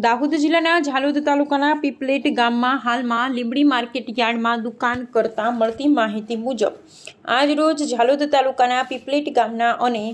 દાહોદ જિલ્લાના ઝાલોદ તાલુકાના પીપલેટ ગામમાં હાલમાં લીંબડી માર્કેટ યાર્ડમાં દુકાન કરતા મળતી માહિતી મુજબ આજરોજ ઝાલોદ તાલુકાના પીપલેટ ગામના અને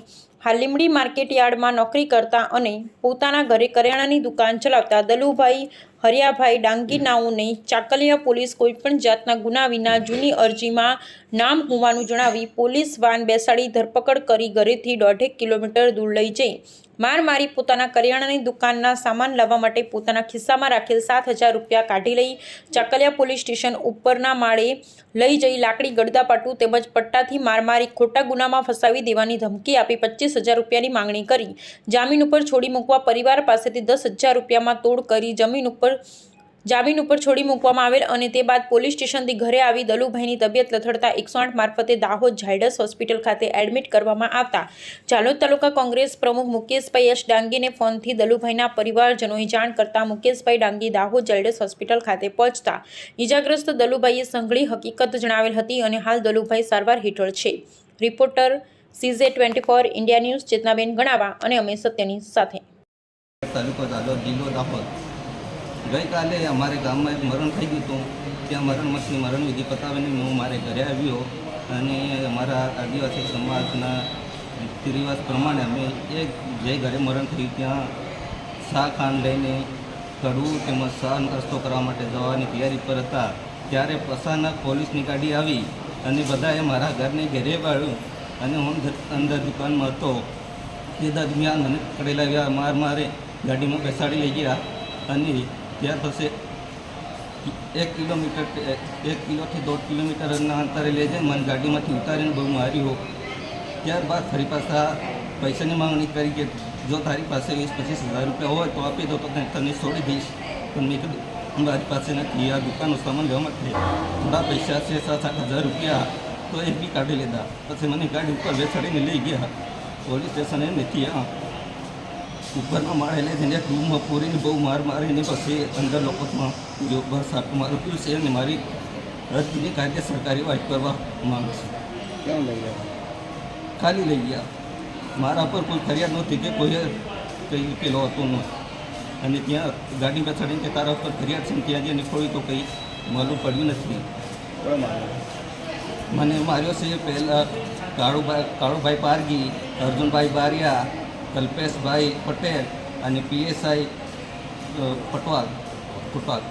હાલ લીંબડી માર્કેટ યાર્ડમાં નોકરી કરતા અને પોતાના ઘરે કરિયાણાની દુકાન ચલાવતા દલુભાઈ હરિયાભાઈ ડાંગીનાઓને ચાકલિયા પોલીસ કોઈપણ જાતના ગુના વિના જૂની અરજીમાં નામ હોવાનું જણાવી પોલીસ વાન બેસાડી ધરપકડ કરી ઘરેથી દોઢેક કિલોમીટર દૂર લઈ જઈ. માર મારી પોતાના કરિયાણાની દુકાનના સામાન લાવવા માટે પોતાના ખિસ્સામાં રાખેલ સાત હજાર રૂપિયા કાઢી લઈ ચાકલિયા પોલીસ સ્ટેશન ઉપરના માળે લઈ જઈ લાકડી ગડદાપાટું તેમજ પટ્ટાથી મારમારી ખોટા ગુનામાં ફસાવી દેવાની ધમકી આપી પચીસ હજાર રૂપિયાની માંગણી કરી. જામીન ઉપર છોડી મૂકવા પરિવાર પાસેથી દસ હજાર રૂપિયામાં તોડ કરી જમીન ઉપર જામીન ઉપર છોડી મૂકવામાં આવેલ અને તે બાદ પોલીસ સ્ટેશનથી ઘરે આવી દલુભાઈની તબિયત લથડતા એકસો આઠ મારફતે દાહોદ ઝાયડસ હોસ્પિટલ ખાતે એડમિટ કરવામાં આવતા. ચાલોદ તાલુકા કોંગ્રેસ પ્રમુખ મુકેશભાઈ યશ ડાંગીને ફોનથી દલુભાઈના પરિવારજનોએ જાણ કરતા મુકેશભાઈ ડાંગી દાહોદ ઝાયડસ હોસ્પિટલ ખાતે પહોંચતા. ઇજાગ્રસ્ત દલુભાઈએ સંઘળી હકીકત જણાવેલ હતી અને હાલ દલુભાઈ સારવાર હેઠળ છે. Reporter સીઝે twenty four India news Chetnaben Ganava અને અમે સત્યની સાથે. તાલુકો દાહોદ જિલ્લો દાહોદ. ગઈકાલે અમારે ગામમાં એક મરણ થઈ ગયું હતું. ત્યાં મરણ મતની મરણ વિધિ પતાવીને હું મારે ઘરે આવ્યો અને અમારા આદિવાસી સમાજના રીતિ રિવાજ પ્રમાણે અમે એક જે ઘરે મરણ થયું ત્યાં શાહ ખાન લઈને કડવું તેમજ શાહ રસ્તો કરવા માટે જવાની તૈયારી પર હતા. ત્યારે અચાનક પોલીસની ગાડી આવી અને બધાએ મારા ઘરને ઘેરે પાડ્યું અને હું અંદર દુકાનમાં હતો. તે દરમિયાન મને પકડેલા ગયા માર મારે ગાડીમાં બેસાડી લઈ ગયા અને ત્યાર પછી એક કિલોમીટર એક કિલોથી દોઢ કિલોમીટરના અંતરે લઈ જઈને મને ગાડીમાંથી ઉતારીને બહુ માર્યો ત્યારબાદ ફરી પાછા પૈસાની માંગણી કરી કે જો તારી પાસે વીસ પચીસ હજાર રૂપિયા હોય તો આપી દો તો તને તને છોડી દઈશ પણ મેં કીધું મારી પાસે નથી આ દુકાનનો સામાન લેવા માટે થોડા પૈસા છે સાત આઠ હજાર રૂપિયા તો એ બી કાઢી લીધા પછી મને ગાડી ઉપર બેસાડીને લઈ ગયા પોલીસ સ્ટેશને નથી હા ઉપરના માળે લઈ જઈને રૂમમાં પૂરીને બહુ માર મારીને પછી અંદર લોકોમાં જો બસ મારું પીવું છે અને મારી રજની સરકારી વાત કરવા માગું છું. કેમ લઈ ગયા? ખાલી લઈ ગયા. મારા પર કોઈ ફરિયાદ નહોતી કે કોઈ કંઈ પેલો હતો ન. અને ત્યાં ગાડી બેસાડીને કે તારા ઉપર ફરિયાદ છે ને ત્યાં જઈને ખોઈ તો કંઈ માલું પડ્યું નથી. મને માર્યો છે પહેલાં કાળુભાઈ કાળુભાઈ પારગી અર્જુનભાઈ બારિયા કલ્પેશભાઈ પટેલ અને પીએસઆઈ પટવાલ ફૂટવાલ.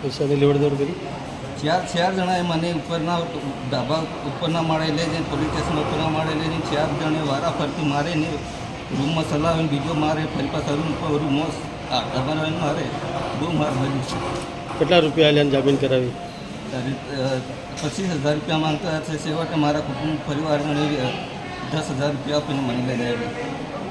પૈસાની લેવડ દેવડ કરી? ચાર ચાર જણાએ મને ઉપરના ડાબા ઉપરના માળે લઈ જઈને પોલીસ સ્ટેશન ઉપરના માળે લઈ જઈને ચાર જણે વારા ફરતી મારીને રૂમમાં ચલાવીને બીજો મારે ફરી પાછા રૂમ પર રૂમમાં આ ડાબાને મારે બહુ માર મળ્યું છે. કેટલા રૂપિયા લઈને જામીન કરાવી? પચીસ હજાર રૂપિયા માંગતા છે સેવા કે મારા કુટુંબ પરિવારને દસ હજાર રૂપિયા આપીને મને લઈ જાય